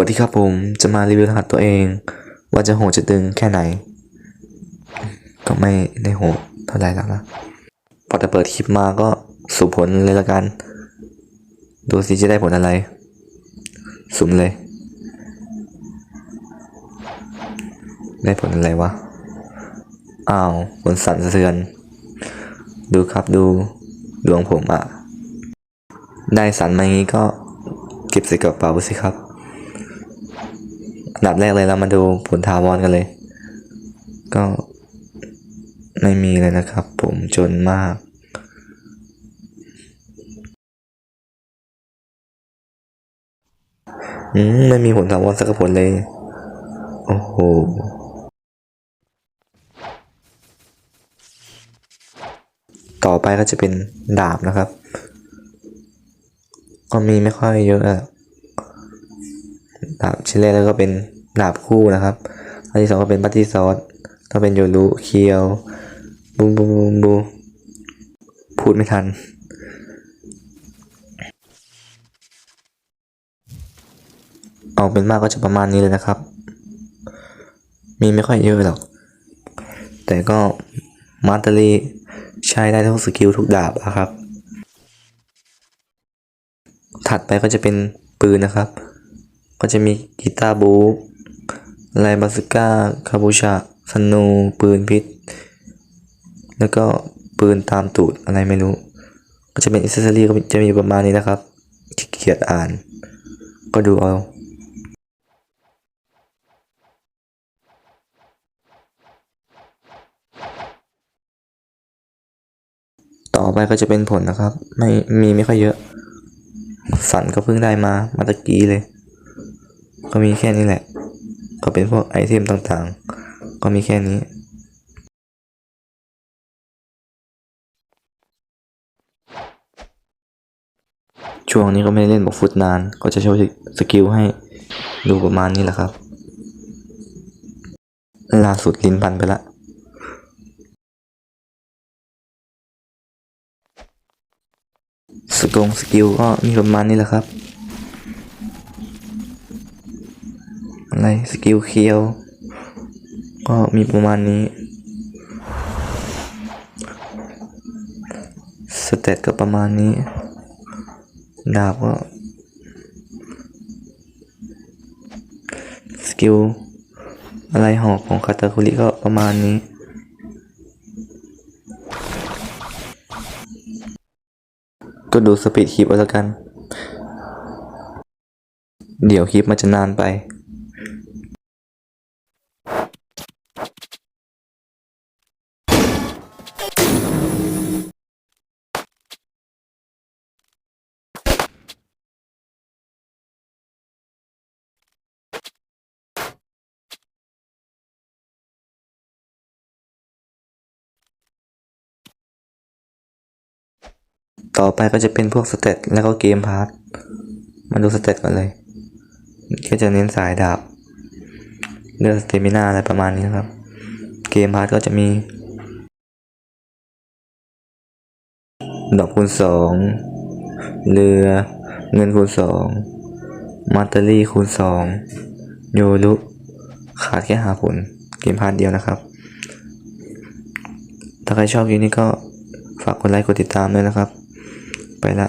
วัสดีครับผมจะมารีวิวรหัสตัวเอง ว่าจะโหดจะตึงแค่ไหน ก็ไม่ได้โหดเท่าไหร่แล้วนะพอจะเปิดคลิปมาก็สุ่มผลเลยละกัน ดูสิจะได้ผลอะไร สุ่มเลย ได้ผลอะไรวะ อ้าวผลสั่นสะเทือน ดูครับดูดวงผมอะได้สั่นมาอย่างนี้ก็เก็บใส่กระเป๋าสิครับ ดับแรกเลยเรามาดูผลทาวอนกันเลย ก็ไม่มีเลยนะครับ ผมจนมากอืมไม่มีผลทาวอนสักผลเลย โอ้โหต่อไปก็จะเป็นดาบนะครับ ก็มีไม่ค่อยเยอะอะ ดาบชิ้นแรกแล้วก็เป็นดาบคู่นะครับ อันที่สองก็เป็นบัตตี้ซอสก็เป็นโยรุเคียวบูมบูมบูมบูพูดไม่ทันเอาเป็นมากก็จะประมาณนี้เลยนะครับ มีไม่ค่อยเยอะหรอก แต่ก็มาสเตอรี่ใช้ได้ทุกสกิลทุกดาบอะครับ ถัดไปก็จะเป็นปืนนะครับ ก็จะมีกีตาร์บูไลบาสก้าคาบูชาสนูปืนพิษ แล้วก็ปืนตามตูดอะไรไม่รู้ ก็จะเป็นอิสเซอรี่ก็จะมีประมาณนี้นะครับขี้เกียจอ่าน ก็ดูเอาต่อไปก็จะเป็นผลนะครับ ไม่มีไม่ค่อยเยอะ สันก็เพิ่งได้มามาตะกี้เลย ก็มีแค่นี้แหละ ก็เป็นพวกไอเทมต่างๆ ก็มีแค่นี้ ช่วงนี้ก็ไม่ได้เล่นบอกฟุตนาน ก็จะโชว์สกิลให้ดูประมาณนี้แหละครับ ล่าสุดลิ้นพันไปละสกงสกิลก็มีประมาณนี้แหละครับ อะไรสกิลเคียวก็มีประมาณนี้สเตตก็ประมาณนี้ ดาบก็สกิลอะไรหอกของคาตาคุริก็ประมาณนี้ก็ดูสปีดคลิปเอาล้วกัน เดี๋ยวคลิปมันจะนานไป ต่อไปก็จะเป็นพวกสเตตแล้วก็เกมพาร์ทมาดูสเตตก่อนเลยก็จะเน้นสายดาบเลือดสเตมินาอะไรประมาณนี้นะครับ เกมพาร์ทก็จะมี ดอกคูณสองเรือเงินคูณสองมาตเตอรี่คูณสองโยรุขาดแค่หาผลเกมพาร์ทเดียวนะครับ ถ้าใครชอบคลิปนี้ก็ฝากกดไลค์กดติดตามด้วยนะครับ ไปละ